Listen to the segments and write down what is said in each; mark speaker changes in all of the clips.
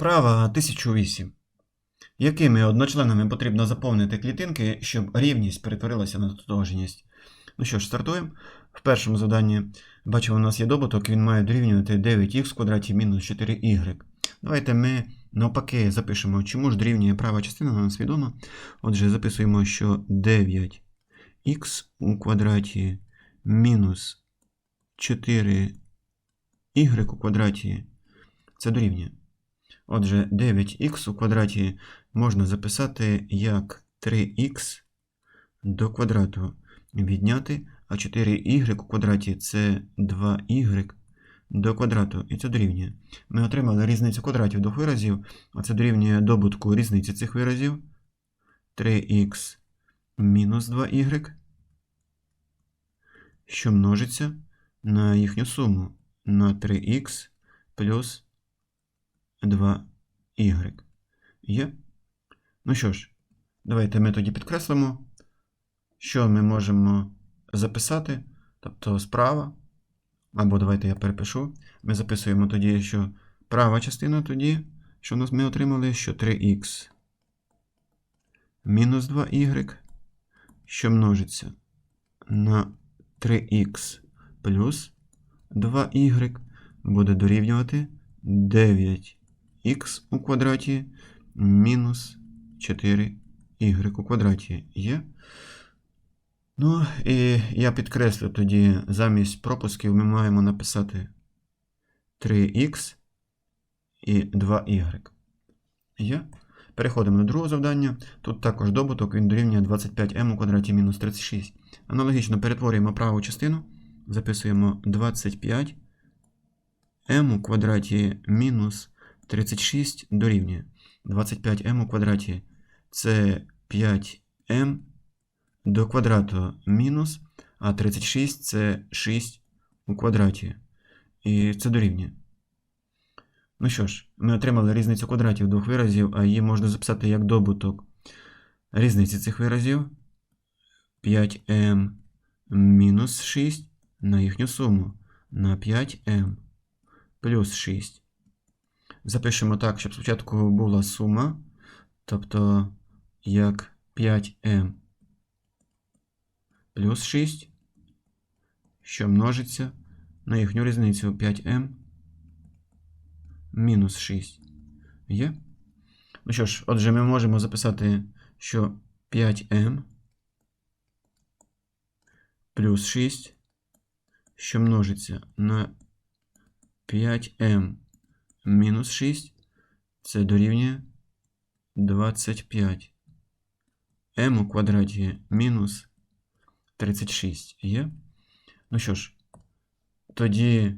Speaker 1: Вправа 1008. Якими одночленами потрібно заповнити клітинки, щоб рівність перетворилася на тотожність? Ну що ж, стартуємо. В першому заданні бачимо, у нас є добуток, він має дорівнювати 9х в квадраті мінус 4y. Давайте ми навпаки запишемо, чому ж дорівнює права частина, вона нас відома. Отже, записуємо, що 9х у квадраті мінус 4y у квадраті це дорівнює. Отже, 9х у квадраті можна записати як 3х до квадрату відняти, а 4y у квадраті це 2y до квадрату, і це дорівнює. Ми отримали різницю квадратів двох виразів, а це дорівнює добутку різниці цих виразів 3х мінус 2y, що множиться на їхню суму на 3х плюс 2y. Є? Ну що ж, давайте ми тоді підкреслимо, що ми можемо записати. Тобто справа, або давайте я перепишу. Ми записуємо тоді, що права частина тоді, що нас ми отримали, що 3х мінус 2y, що множиться на 3х плюс 2y буде дорівнювати 9 х у квадраті мінус 4y у квадраті є. Ну, і я підкреслю тоді, замість пропусків ми маємо написати 3х і 2y. Є. Переходимо до другого завдання. Тут також добуток, він дорівнює 25m у квадраті мінус 36. Аналогічно перетворюємо праву частину, записуємо 25 m у квадраті мінус 36 дорівнює 25m у квадраті це 5m до квадрату мінус, а 36 це 6 у квадраті. І це дорівнює. Ну що ж, ми отримали різницю квадратів двох виразів, а її можна записати як добуток різниці цих виразів 5m мінус 6 на їхню суму на 5m плюс 6. Запишемо так, щоб спочатку була сума, тобто як 5m плюс 6, що множиться на їхню різницю 5m мінус 6. Є? Ну що ж, отже, ми можемо записати, що 5m плюс 6, що множиться на 5m мінус 6, це дорівнює 25. m у квадраті мінус 36 є. Ну що ж, тоді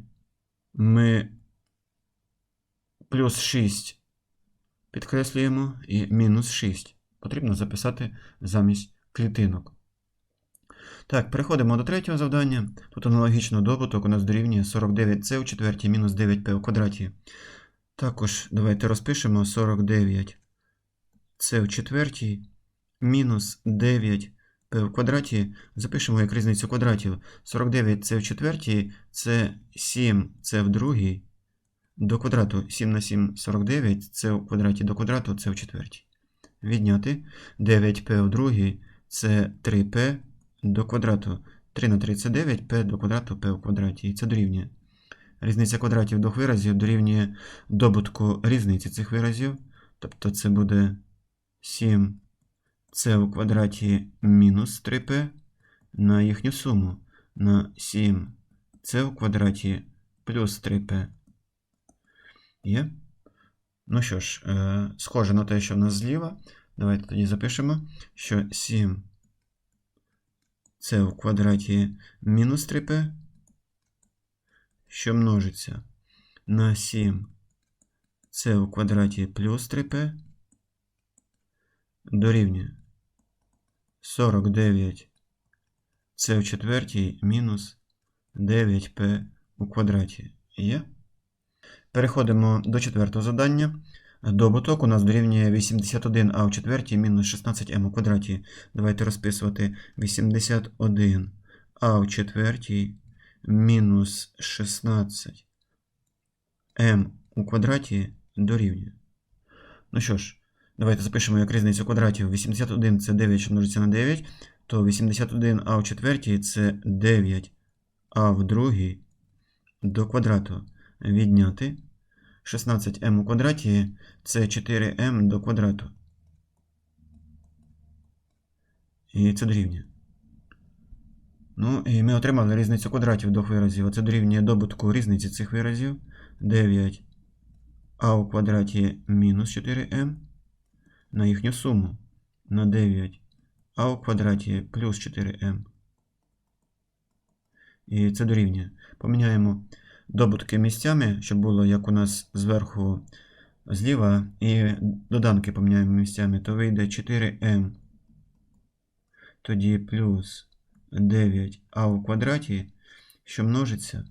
Speaker 1: ми плюс 6 підкреслюємо і мінус 6 потрібно записати замість клітинок. Так, переходимо до третього завдання. Тут аналогічно добуток у нас дорівнює 49c у четвертій мінус 9p у квадраті. Також давайте розпишемо 49c у четвертій мінус 9p в квадраті. Запишемо як різницю квадратів. 49c в четвертій це 7c в другій до квадрату. 7 на 7 49, це в квадраті до квадрату, це в четвертій. Відняти 9p в другій це 3p до квадрату. 3 на 3 це 9, p до квадрату p в квадраті. І це дорівнює. Різниця квадратів двох виразів дорівнює добутку різниці цих виразів. Тобто це буде 7 c у квадраті мінус 3p на їхню суму на 7 c у квадраті плюс 3p. Є? Ну що ж, е, схоже на те, що в нас зліва. Давайте тоді запишемо, що 7 це в квадраті мінус 3p, що множиться на 7 це в квадраті плюс 3p, дорівнює 49 це в четвертій мінус 9p у квадраті. Є? Переходимо до четвертого завдання. Добуток у нас дорівнює 81а в четвертій мінус 16m у квадраті. Давайте розписувати 81а в четвертій мінус 16m у квадраті дорівнює. Ну що ж, давайте запишемо як різницю квадратів. 81 це 9, що множиться на 9, то 81а в четвертій це 9а в другій до квадрату відняти. 16m у квадраті це 4m до квадрату. І це дорівнює. Ну, і ми отримали різницю квадратів двох виразів. Оце дорівнює добутку різниці цих виразів. 9 а у квадраті мінус 4m на їхню суму на 9 а у квадраті плюс 4m. І це дорівнює. Поміняємо добутки місцями, щоб було як у нас зверху зліва, і доданки поміняємо місцями, то вийде 4m. Тоді плюс 9а у квадраті, що множиться.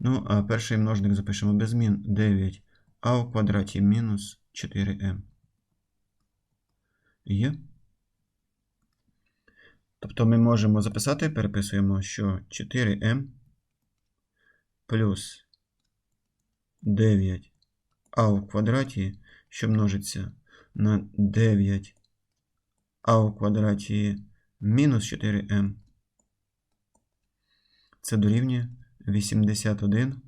Speaker 1: Ну, а перший множник запишемо без змін 9 а у квадраті мінус 4m. Є. Тобто ми можемо записати, переписуємо, що 4m плюс 9а у квадраті, що множиться на 9а у квадраті мінус 4m. Це дорівнює 81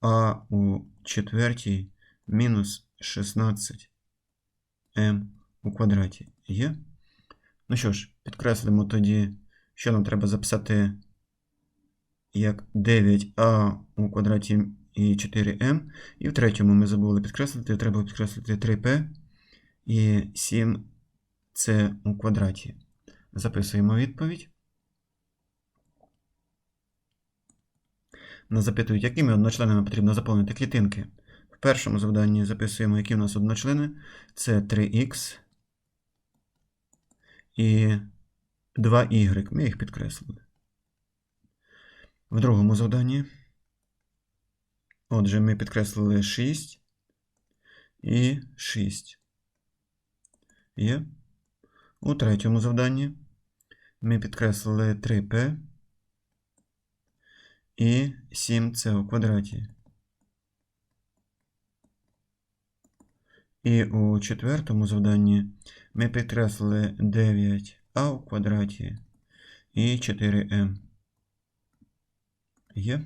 Speaker 1: а у четвертій мінус 16 m у квадраті є. Ну що ж, підкреслимо тоді, що нам треба записати як 9а у квадраті і 4m. І в третьому ми забули підкреслити, треба підкреслити 3p і 7c у квадраті. Записуємо відповідь. Нас запитують, якими одночленами потрібно заповнити клітинки. В першому завданні записуємо, які в нас одночлени. Це 3х і 2y. Ми їх підкреслили. В другому завданні. Отже, ми підкреслили 6 і 6. Є. У третьому завданні ми підкреслили 3p і 7c у квадраті. І у четвертому завданні ми підкреслили 9а у квадраті і 4m. Є.